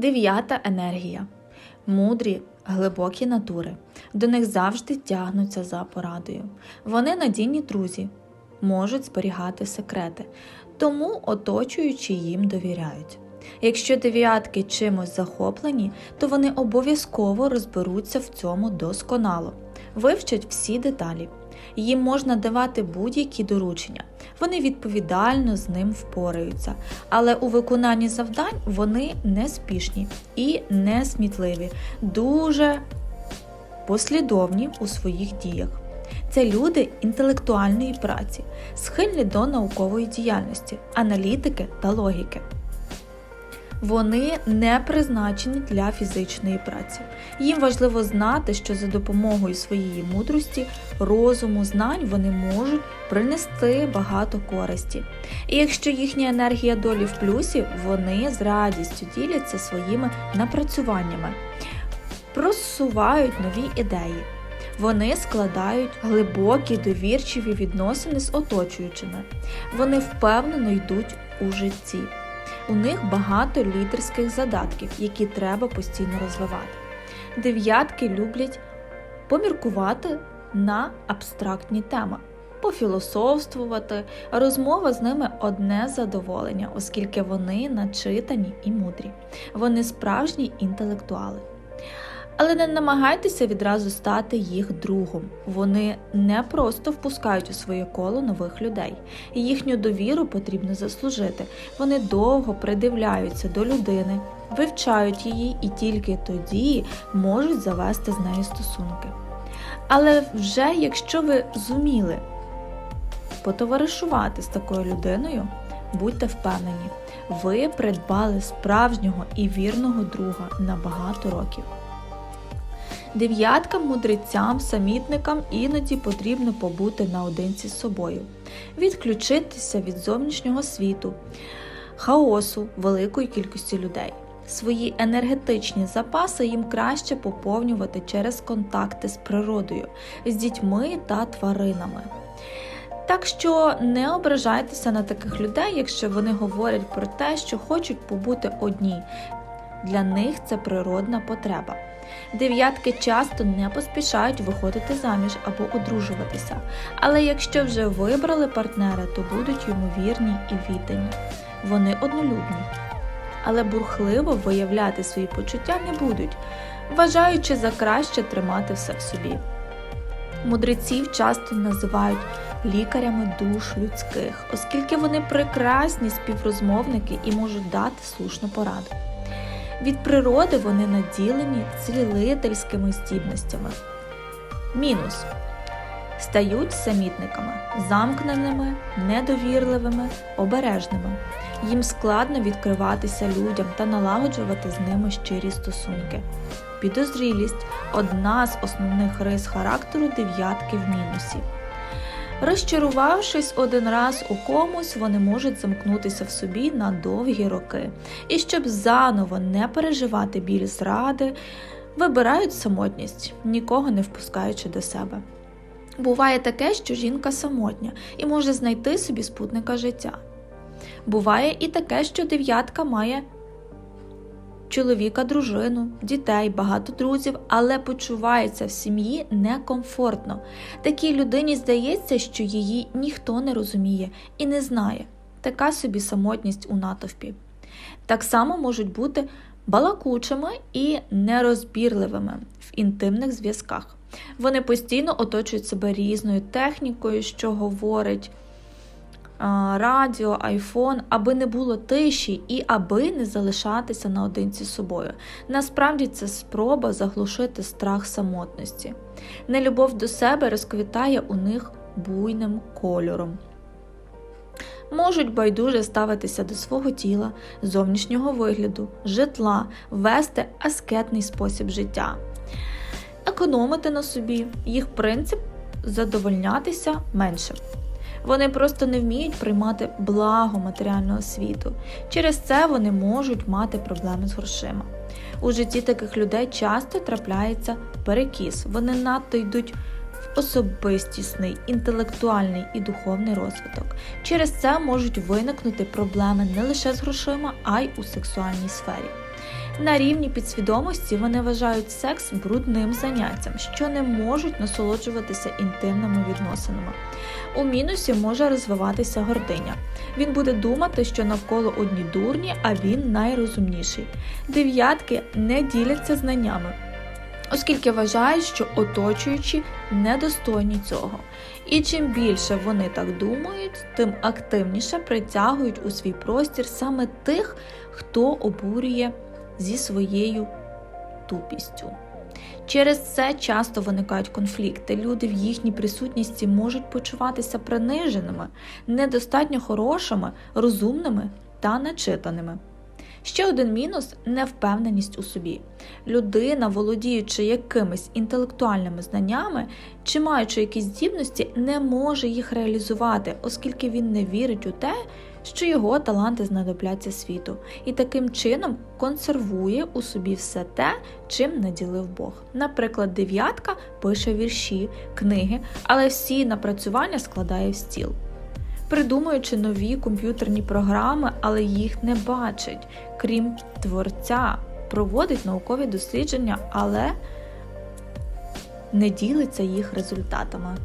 Дев'ята енергія. Мудрі, глибокі натури. До них завжди тягнуться за порадою. Вони надійні друзі, можуть зберігати секрети, тому оточуючи їм довіряють. Якщо дев'ятки чимось захоплені, то вони обов'язково розберуться в цьому досконало, вивчать всі деталі. Їм можна давати будь-які доручення, вони відповідально з ним впораються, але у виконанні завдань вони не спішні і не смітливі, дуже послідовні у своїх діях. Це люди інтелектуальної праці, схильні до наукової діяльності, аналітики та логіки. Вони не призначені для фізичної праці. Їм важливо знати, що за допомогою своєї мудрості, розуму, знань вони можуть принести багато користі. І якщо їхня енергія долі в плюсі, вони з радістю діляться своїми напрацюваннями, просувають нові ідеї. Вони складають глибокі довірчиві відносини з оточуючими. Вони впевнено йдуть у житті. У них багато лідерських задатків, які треба постійно розвивати. Дев'ятки люблять поміркувати на абстрактні теми, пофілософствувати. Розмова з ними одне задоволення, оскільки вони начитані і мудрі. Вони справжні інтелектуали. Але не намагайтеся відразу стати їх другом. Вони не просто впускають у своє коло нових людей. Їхню довіру потрібно заслужити. Вони довго придивляються до людини, вивчають її і тільки тоді можуть завести з нею стосунки. Але вже якщо ви зуміли потоваришувати з такою людиною, будьте впевнені, ви придбали справжнього і вірного друга на багато років. Дев'яткам, мудрецям, самітникам іноді потрібно побути наодинці з собою, відключитися від зовнішнього світу, хаосу великої кількості людей. Свої енергетичні запаси їм краще поповнювати через контакти з природою, з дітьми та тваринами. Так що не ображайтеся на таких людей, якщо вони говорять про те, що хочуть побути одні. Для них це природна потреба. Дев'ятки часто не поспішають виходити заміж або одружуватися, але якщо вже вибрали партнера, то будуть йому вірні і віддані. Вони однолюбні, але бурхливо виявляти свої почуття не будуть, вважаючи за краще тримати все в собі. Мудреців часто називають лікарями душ людських, оскільки вони прекрасні співрозмовники і можуть дати слушну пораду. Від природи вони наділені цілительськими здібностями. Мінус стають самітниками, замкненими, недовірливими, обережними. Їм складно відкриватися людям та налагоджувати з ними щирі стосунки. Підозрілість одна з основних рис характеру дев'ятки в мінусі. Розчарувавшись один раз у комусь, вони можуть замкнутися в собі на довгі роки. І щоб заново не переживати біль зради, вибирають самотність, нікого не впускаючи до себе. Буває таке, що жінка самотня і може знайти собі спутника життя. Буває і таке, що дев'ятка має чоловіка, дружину, дітей, багато друзів, але почувається в сім'ї некомфортно. Такій людині здається, що її ніхто не розуміє і не знає. Така собі самотність у натовпі. Так само можуть бути балакучими і нерозбірливими в інтимних зв'язках. Вони постійно оточують себе різною технікою, що говорить радіо, айфон, аби не було тиші і аби не залишатися наодинці з собою. Насправді це спроба заглушити страх самотності. Нелюбов до себе розквітає у них буйним кольором. Можуть байдуже ставитися до свого тіла, зовнішнього вигляду, житла, вести аскетний спосіб життя, економити на собі, їх принцип задовольнятися менше. Вони просто не вміють приймати благо матеріального світу. Через це вони можуть мати проблеми з грошима. У житті таких людей часто трапляється перекіс. Вони надто йдуть в особистісний, інтелектуальний і духовний розвиток. Через це можуть виникнути проблеми не лише з грошима, а й у сексуальній сфері. На рівні підсвідомості вони вважають секс брудним заняттям, що не можуть насолоджуватися інтимними відносинами. У мінусі може розвиватися гординя. Він буде думати, що навколо одні дурні, а він найрозумніший. Дев'ятки не діляться знаннями, оскільки вважають, що оточуючі недостойні цього. І чим більше вони так думають, тим активніше притягують у свій простір саме тих, хто обурює зі своєю тупістю. Через це часто виникають конфлікти. Люди в їхній присутності можуть почуватися приниженими, недостатньо хорошими, розумними та начитаними. Ще один мінус невпевненість у собі. Людина, володіючи якимись інтелектуальними знаннями чи маючи якісь здібності, не може їх реалізувати, оскільки він не вірить у те, що його таланти знадобляться світу, і таким чином консервує у собі все те, чим наділив Бог. Наприклад, дев'ятка пише вірші, книги, але всі напрацювання складає в стіл. Придумуючи нові комп'ютерні програми, але їх не бачить, крім творця, проводить наукові дослідження, але не ділиться їх результатами.